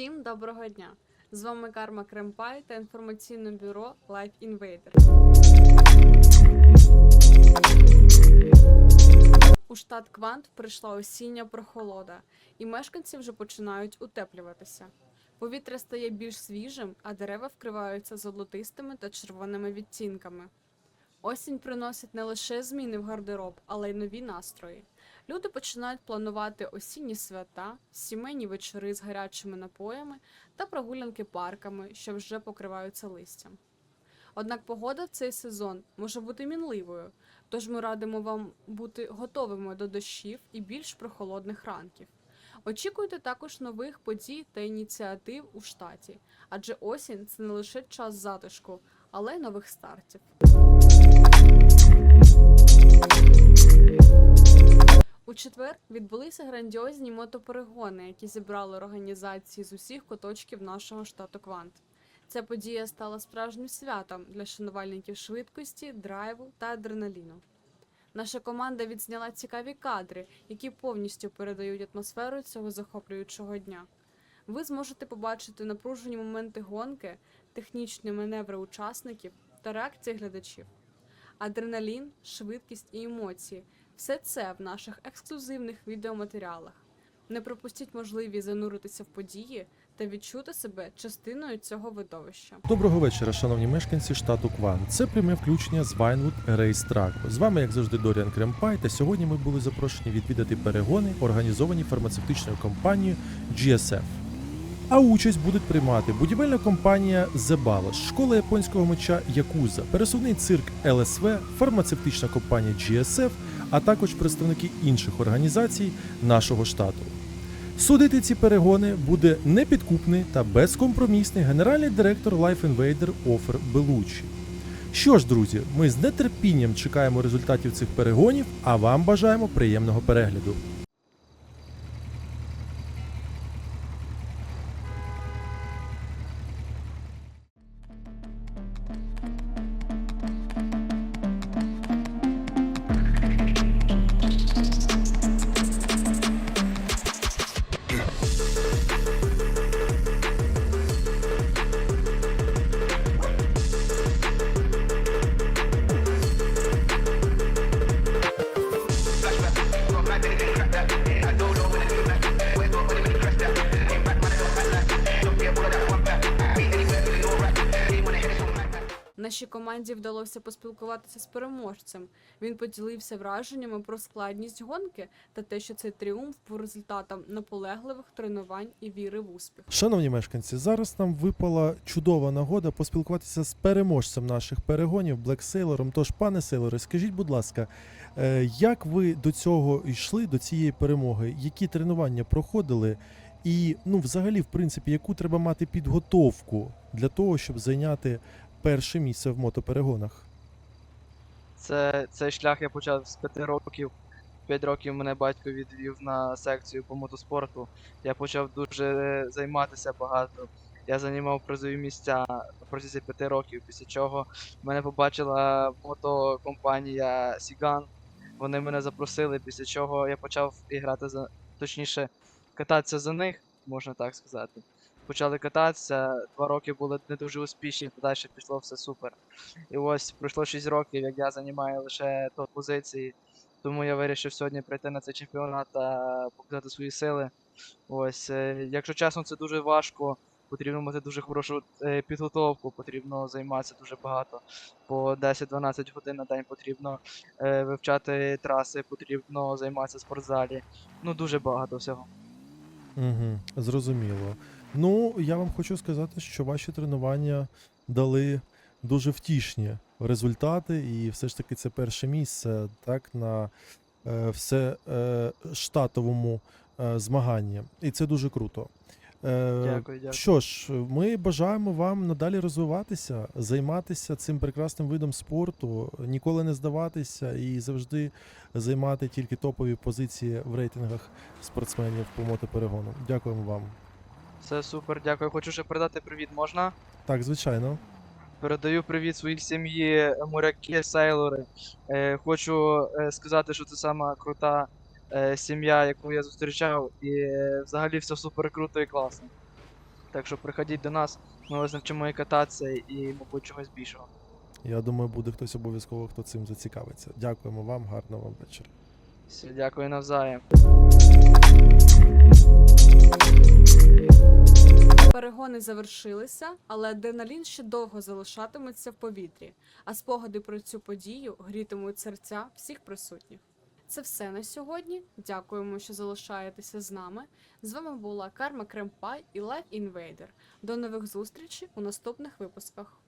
Всім доброго дня! З вами Карма Кремпай та інформаційне бюро Life Invader. У штат Квант прийшла осіння прохолода, і мешканці вже починають утеплюватися. Повітря стає більш свіжим, а дерева вкриваються золотистими та червоними відтінками. Осінь приносить не лише зміни в гардероб, але й нові настрої. Люди починають планувати осінні свята, сімейні вечори з гарячими напоями та прогулянки парками, що вже покриваються листям. Однак погода в цей сезон може бути мінливою, тож ми радимо вам бути готовими до дощів і більш прохолодних ранків. Очікуйте також нових подій та ініціатив у штаті, адже осінь це не лише час затишку, але й нових стартів. Четвер відбулися грандіозні мотоперегони, які зібрали організації з усіх куточків нашого штату Квант. Ця подія стала справжнім святом для шанувальників швидкості, драйву та адреналіну. Наша команда відзняла цікаві кадри, які повністю передають атмосферу цього захоплюючого дня. Ви зможете побачити напружені моменти гонки, технічні маневри учасників та реакції глядачів. Адреналін, швидкість і емоції все це в наших ексклюзивних відеоматеріалах. Не пропустіть можливість зануритися в події та відчути себе частиною цього видовища. Доброго вечора, шановні мешканці штату Кван. Це пряме включення з Vinewood Race Track. З вами, як завжди, Доріан Кремпай. Та сьогодні ми були запрошені відвідати перегони, організовані фармацевтичною компанією GSF. А участь будуть приймати будівельна компанія Balos, школа японського меча Якуза, пересувний цирк ЛСВ, фармацевтична компанія GSF, а також представники інших організацій нашого штату. Судити ці перегони буде непідкупний та безкомпромісний генеральний директор Life Invader Офер Белучі. Що ж, друзі, ми з нетерпінням чекаємо результатів цих перегонів, а вам бажаємо приємного перегляду. Нашій команді вдалося поспілкуватися з переможцем. Він поділився враженнями про складність гонки та те, що цей тріумф був результатом наполегливих тренувань і віри в успіх. Шановні мешканці, зараз нам випала чудова нагода поспілкуватися з переможцем наших перегонів Блек Сейлором. Тож, пане Сейлоре, скажіть, будь ласка, е, як ви до цього йшли, до цієї перемоги? Які тренування проходили? І, ну, взагалі, в принципі, яку треба мати підготовку для того, щоб зайняти перше місце в мотоперегонах? Це, цей шлях я почав з 5 років. 5 років мене батько відвів на секцію по мотоспорту. Я почав дуже займатися багато. Я займав призові місця протягом 5 років, після чого мене побачила мотокомпанія Сіган. Вони мене запросили, після чого я почав і грати за точніше кататися за них, можна так сказати. Почали кататися, два роки були не дуже успішні, далі пішло все супер. І ось пройшло 6 років, як я займаю лише топ позиції. Тому я вирішив сьогодні прийти на цей чемпіонат та показати свої сили. Ось, е, якщо чесно, це дуже важко. Потрібно мати дуже хорошу е, підготовку, потрібно займатися дуже багато. По 10-12 годин на день потрібно е, вивчати траси, потрібно займатися в спортзалі. Ну, дуже багато всього. Угу, зрозуміло. Ну, я вам хочу сказати, що ваші тренування дали дуже втішні результати, і все ж таки це перше місце так, на е, все е, штатовому е, змаганні. І це дуже круто. Е, Дякую, дякую. Що ж, ми бажаємо вам надалі розвиватися, займатися цим прекрасним видом спорту, ніколи не здаватися і завжди займати тільки топові позиції в рейтингах спортсменів по мотоперегону. Дякуємо вам. Все супер, дякую. Хочу ще передати привіт, можна? Так, звичайно. Передаю привіт своїй сім'ї, моряки, сейлори. Е, хочу е, сказати, що це сама крута е, сім'я, яку я зустрічав, і е, взагалі все супер круто і класно. Так що приходіть до нас, ми вас навчимо і кататися і, мабуть, чогось більшого. Я думаю, буде хтось обов'язково, хто цим зацікавиться. Дякуємо вам, гарного вам вечора. Все, дякую навзаєм. Перегони завершилися, але адреналін ще довго залишатиметься в повітрі, а спогади про цю подію грітимуть серця всіх присутніх. Це все на сьогодні. Дякуємо, що залишаєтеся з нами. З вами була Карма Кремпай і Life Invader. До нових зустрічей у наступних випусках.